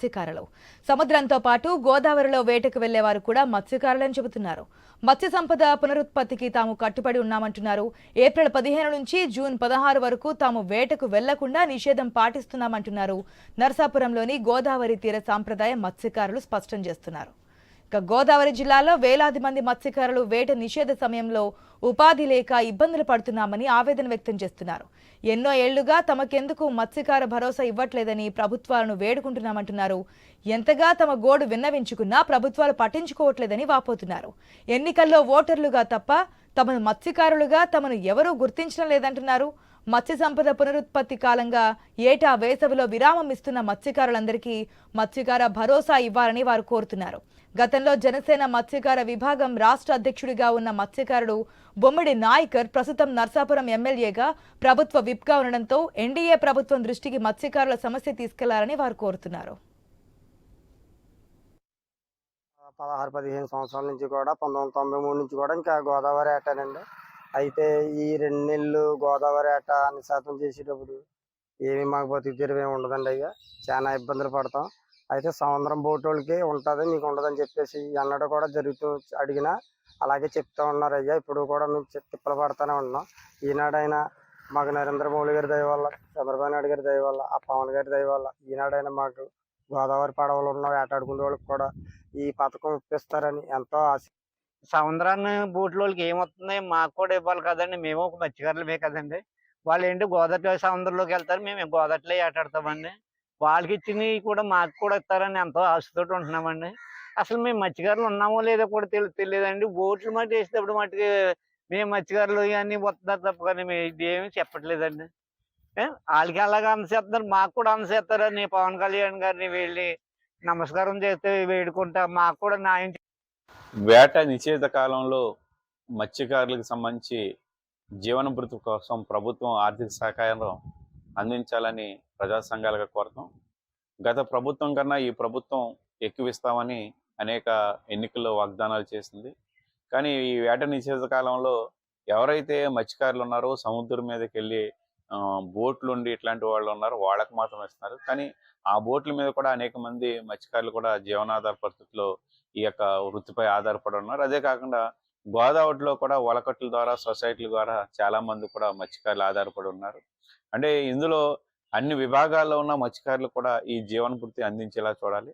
మత్స్యకారులు. సముద్రంతో పాటు గోదావరిలో వేటకు వెళ్ళేవారు కూడా మత్స్యకారులని చెబుతున్నారు. మత్స్య సంపద పునరుత్పత్తికి తాము కట్టుబడి ఉన్నామంటున్నారు. ఏప్రిల్ పదిహేను నుంచి జూన్ పదహారు వరకు తాము వేటకు వెళ్ళకుండా నిషేధం పాటిస్తున్నామంటున్నారు. నరసాపురంలోని గోదావరి తీర సాంప్రదాయ మత్స్యకారులు స్పష్టం చేస్తున్నారు. గోదావరి జిల్లాలో వేలాది మంది మత్స్యకారులు వేట నిషేధ సమయంలో ఉపాధి లేక ఇబ్బందులు పడుతున్నామని ఆవేదన వ్యక్తం చేస్తున్నారు. ఎన్నో ఏళ్ళుగా తమకెందుకు మత్స్యకార భరోసా ఇవ్వట్లేదని ప్రభుత్వాలను వేడుకుంటున్నామంటున్నారు. ఎంతగా తమ గోడు విన్నవించుకున్నా ప్రభుత్వాలు పట్టించుకోవట్లేదని వాపోతున్నారు. ఎన్నికల్లో ఓటర్లుగా తప్ప తమను మత్స్యకారులుగా తమను ఎవరూ గుర్తించడం లేదంటున్నారు. మత్స్య సంపద పునరుత్పత్తి కాలంగా ఏటా వేసవిలో విరామం ఇస్తున్న మత్స్యకారులందరికీ మత్స్యకార భరోసా ఇవ్వాలని వారు కోరుతున్నారు. గతంలో జనసేన మత్స్యకార విభాగం రాష్ట్ర అధ్యక్షుడిగా ఉన్న మత్స్యకారుడు బొమ్మిడి నాయకర్ ప్రస్తుతం నర్సాపురం ఎమ్మెల్యేగా ప్రభుత్వ విప్గా ఉండడంతో ఎన్డీఏ ప్రభుత్వం దృష్టికి మత్స్యకారుల సమస్య తీసుకెళ్ళాలని వారు కోరుతున్నారు. పదహారు పదిహేను సంవత్సరాల నుంచి కూడా పంతొమ్మిది తొంభై మూడు నుంచి కూడా ఇంకా గోదావరి ఏటానండి. అయితే ఈ రెండు నెలలు గోదావరి ఏట నిశాతం చేసేటప్పుడు ఏమి మాకు బతుకు తెరువు ఏమి ఉండదండి అయ్యా. చాలా ఇబ్బందులు పడతాం. అయితే సముద్రం బోట్ ఉంటుంది మీకు ఉండదని చెప్పేసి అన్నడు కూడా జరుగుతూ అడిగినా అలాగే చెప్తా ఉన్నారు అయ్యా. ఇప్పుడు కూడా మేము తిప్పలు పడుతూనే ఉన్నాం. ఈనాడైనా మాకు నరేంద్ర మోడీ గారి దయ వల్ల చంద్రబాబు నాయుడు గారి దయ వల్ల ఆ పవన్ గారి దయ వల్ల ఈనాడైనా మాకు గోదావరి పడవలు ఉన్న వేటాడుకునే వాళ్ళకి కూడా ఈ పథకం ఇప్పిస్తారని ఎంతో ఆశ సముద్రాన్ని బూట్లోకి వాళ్ళకి ఏమవుతుంది మాకు కూడా ఇవ్వాలి కదండి. మేము ఒక మత్స్యకారులమే కదండి. వాళ్ళు ఏంటి గోదావరి సముద్రంలోకి వెళ్తారు. మేము గోదావరిలో ఏటాడతామండి వాళ్ళకి ఇచ్చినవి కూడా మాకు కూడా ఇస్తారని ఎంతో ఆశతోటి ఉంటున్నామండి. అసలు మేము మత్స్యకారులు ఉన్నామో లేదో కూడా తెలి తెలియదండి. బోట్లు మట్టి వేసేటప్పుడు మట్టుకి మేము మత్స్యకారులు ఇవన్నీ వస్తున్నారు తప్ప కానీ మేము ఇది ఏమీ చెప్పట్లేదండి వాళ్ళకి అలాగే అందసేస్తున్నారు మాకు కూడా అందసేస్తారని పవన్ కళ్యాణ్ గారిని వెళ్ళి నమస్కారం చేస్తే వేడుకుంటా మాకు కూడా న్యాయం వేట నిషేధ కాలంలో మత్స్యకారులకు సంబంధించి జీవన భృతి కోసం ప్రభుత్వం ఆర్థిక సహకారం అందించాలని ప్రజా సంఘాలుగా కోరతాం. గత ప్రభుత్వం కన్నా ఈ ప్రభుత్వం ఎక్కువిస్తామని అనేక ఎన్నికల్లో వాగ్దానాలు చేసింది. కానీ ఈ వేట నిషేధ కాలంలో ఎవరైతే మత్స్యకారులు ఉన్నారో సముద్రం మీదకి వెళ్ళి బోట్లు ఉండి ఇట్లాంటి వాళ్ళు ఉన్నారో వాళ్ళకు మాత్రం ఇస్తున్నారు. కానీ ఆ బోట్ల మీద కూడా అనేక మంది మత్స్యకారులు కూడా జీవనాధార పరిస్థితిలో ఈ యొక్క వృత్తిపై ఆధారపడి ఉన్నారు. అదే కాకుండా గోదావరిలో కూడా వలకట్ల ద్వారా సొసైటీల ద్వారా చాలా మంది కూడా మత్స్యకారులు ఆధారపడి ఉన్నారు. అంటే ఇందులో అన్ని విభాగాల్లో ఉన్న మత్స్యకారులు కూడా ఈ జీవన వృత్తి అందించేలా చూడాలి.